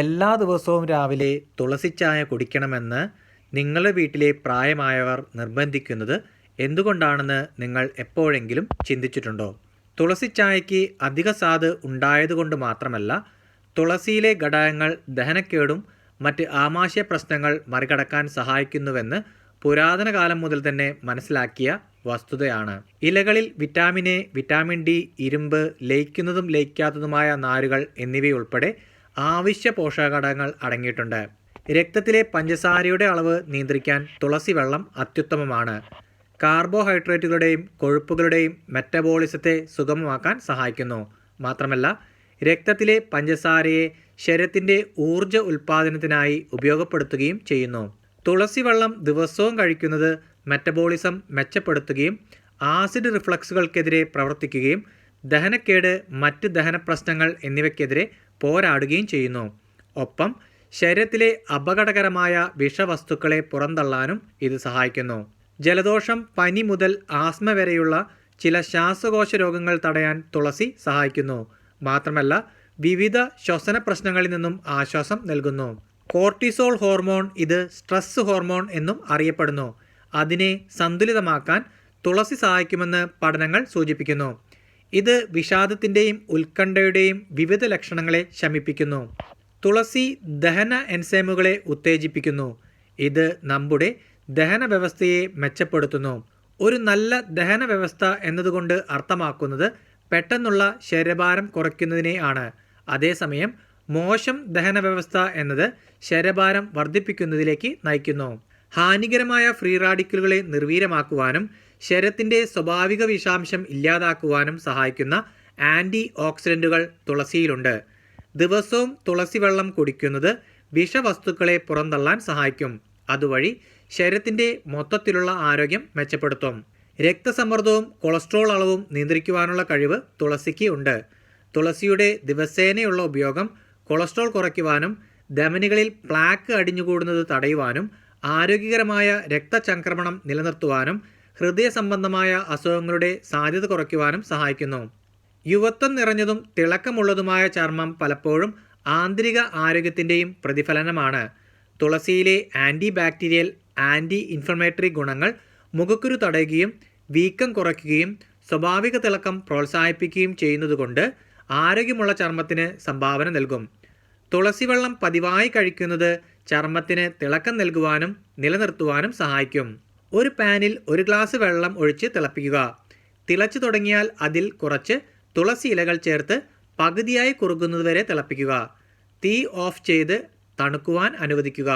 എല്ലാ ദിവസവും രാവിലെ തുളസി ചായ കുടിക്കണമെന്ന് നിങ്ങളുടെ വീട്ടിലെ പ്രായമായവർ നിർബന്ധിക്കുന്നത് എന്തുകൊണ്ടാണെന്ന് നിങ്ങൾ എപ്പോഴെങ്കിലും ചിന്തിച്ചിട്ടുണ്ടോ? തുളസി ചായയ്ക്ക് അധിക സ്വാദ് ഉണ്ടായതുകൊണ്ട് മാത്രമല്ല തുളസിയിലെ ഘടകങ്ങൾ ദഹനക്കേടും മറ്റ് ആമാശയ പ്രശ്നങ്ങൾ മറികടക്കാൻ സഹായിക്കുന്നുവെന്ന് പുരാതന കാലം മുതൽ തന്നെ മനസ്സിലാക്കിയ വസ്തുതയാണ്. ഇലകളിൽ വിറ്റാമിൻ എ വിറ്റാമിൻ ഡി ഇരുമ്പ് ലയിക്കുന്നതും ലയിക്കാത്തതുമായ നാരുകൾ എന്നിവയുൾപ്പെടെ ആവശ്യ പോഷകഘടകങ്ങൾ അടങ്ങിയിട്ടുണ്ട്. രക്തത്തിലെ പഞ്ചസാരയുടെ അളവ് നിയന്ത്രിക്കാൻ തുളസി വെള്ളം അത്യുത്തമമാണ്. കാർബോഹൈഡ്രേറ്റുകളുടെയും കൊഴുപ്പുകളുടെയും മെറ്റബോളിസത്തെ സുഗമമാക്കാൻ സഹായിക്കുന്നു. മാത്രമല്ല രക്തത്തിലെ പഞ്ചസാരയെ ശരീരത്തിന്റെ ഊർജ ഉൽപ്പാദനത്തിനായി ഉപയോഗപ്പെടുത്തുകയും ചെയ്യുന്നു. തുളസി വെള്ളം ദിവസവും കഴിക്കുന്നത് മെറ്റബോളിസം മെച്ചപ്പെടുത്തുകയും ആസിഡ് റിഫ്ലക്സുകൾക്കെതിരെ പ്രവർത്തിക്കുകയും ദഹനക്കേട് മറ്റ് ദഹന പ്രശ്നങ്ങൾ എന്നിവയ്ക്കെതിരെ പോരാടുകയും ചെയ്യുന്നു. ഒപ്പം ശരീരത്തിലെ അപകടകരമായ വിഷവസ്തുക്കളെ പുറന്തള്ളാനും ഇത് സഹായിക്കുന്നു. ജലദോഷം പനി മുതൽ ആസ്മ വരെയുള്ള ചില ശ്വാസകോശ രോഗങ്ങൾ തടയാൻ തുളസി സഹായിക്കുന്നു. മാത്രമല്ല വിവിധ ശ്വസന പ്രശ്നങ്ങളിൽ നിന്നും ആശ്വാസം നൽകുന്നു. കോർട്ടിസോൾ ഹോർമോൺ ഇത് സ്ട്രെസ് ഹോർമോൺ എന്നും അറിയപ്പെടുന്നു. അതിനെ സന്തുലിതമാക്കാൻ തുളസി സഹായിക്കുമെന്ന് പഠനങ്ങൾ സൂചിപ്പിക്കുന്നു. ഇത് വിഷാദത്തിന്റെയും ഉത്കണ്ഠയുടെയും വിവിധ ലക്ഷണങ്ങളെ ശമിപ്പിക്കുന്നു. തുളസി ദഹന എൻസൈമുകളെ ഉത്തേജിപ്പിക്കുന്നു. ഇത് നമ്മുടെ ദഹന വ്യവസ്ഥയെ മെച്ചപ്പെടുത്തുന്നു. ഒരു നല്ല ദഹന വ്യവസ്ഥ എന്നതുകൊണ്ട് അർത്ഥമാക്കുന്നത് പെട്ടെന്നുള്ള ശരീരഭാരം കുറയ്ക്കുന്നതിനെ ആണ്. അതേസമയം മോശം ദഹന വ്യവസ്ഥ എന്നത് ശരീരഭാരം വർദ്ധിപ്പിക്കുന്നതിലേക്ക് നയിക്കുന്നു. ഹാനികരമായ ഫ്രീ റാഡിക്കലുകളെ നിർവീര്യമാക്കുവാനും ശരീരത്തിന്റെ സ്വാഭാവിക വിഷാംശം ഇല്ലാതാക്കുവാനും സഹായിക്കുന്ന ആന്റി ഓക്സിഡന്റുകൾ തുളസിയിലുണ്ട്. ദിവസവും തുളസി വെള്ളം കുടിക്കുന്നത് വിഷവസ്തുക്കളെ പുറന്തള്ളാൻ സഹായിക്കും. അതുവഴി ശരീരത്തിന്റെ മൊത്തത്തിലുള്ള ആരോഗ്യം മെച്ചപ്പെടുത്തും. രക്തസമ്മർദ്ദവും കൊളസ്ട്രോൾ അളവും നിയന്ത്രിക്കുവാനുള്ള കഴിവ് തുളസിക്ക് ഉണ്ട്. തുളസിയുടെ ദിവസേനയുള്ള ഉപയോഗം കൊളസ്ട്രോൾ കുറയ്ക്കുവാനും ധമനികളിൽ പ്ലാക്ക് അടിഞ്ഞുകൂടുന്നത് തടയുവാനും ആരോഗ്യകരമായ രക്തചംക്രമണം നിലനിർത്തുവാനും ഹൃദയ സംബന്ധമായ അസുഖങ്ങളുടെ സാധ്യത കുറയ്ക്കുവാനും സഹായിക്കുന്നു. യുവത്വം നിറഞ്ഞതും തിളക്കമുള്ളതുമായ ചർമ്മം പലപ്പോഴും ആന്തരിക ആരോഗ്യത്തിന്റെയും പ്രതിഫലനമാണ്. തുളസിയിലെ ആന്റി ബാക്ടീരിയൽ ആന്റി ഇൻഫ്ലമേറ്ററി ഗുണങ്ങൾ മുഖക്കുരു തടയുകയും വീക്കം കുറയ്ക്കുകയും സ്വാഭാവിക തിളക്കം പ്രോത്സാഹിപ്പിക്കുകയും ചെയ്യുന്നതുകൊണ്ട് ആരോഗ്യമുള്ള ചർമ്മത്തിന് സംഭാവന നൽകും. തുളസി വെള്ളം പതിവായി കഴിക്കുന്നത് ചർമ്മത്തിന് തിളക്കം നൽകുവാനും നിലനിർത്തുവാനും സഹായിക്കും. ഒരു പാനിൽ ഒരു ഗ്ലാസ് വെള്ളം ഒഴിച്ച് തിളപ്പിക്കുക. തിളച്ചു തുടങ്ങിയാൽ അതിൽ കുറച്ച് തുളസി ഇലകൾ ചേർത്ത് പകുതിയായി കുറുകുന്നതുവരെ തിളപ്പിക്കുക. തീ ഓഫ് ചെയ്ത് തണുക്കുവാൻ അനുവദിക്കുക.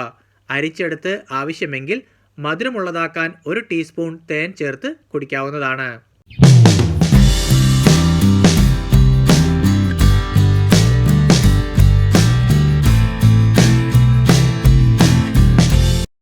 അരിച്ചെടുത്ത് ആവശ്യമെങ്കിൽ മധുരമുള്ളതാക്കാൻ ഒരു ടീസ്പൂൺ തേൻ ചേർത്ത് കുടിക്കാവുന്നതാണ്.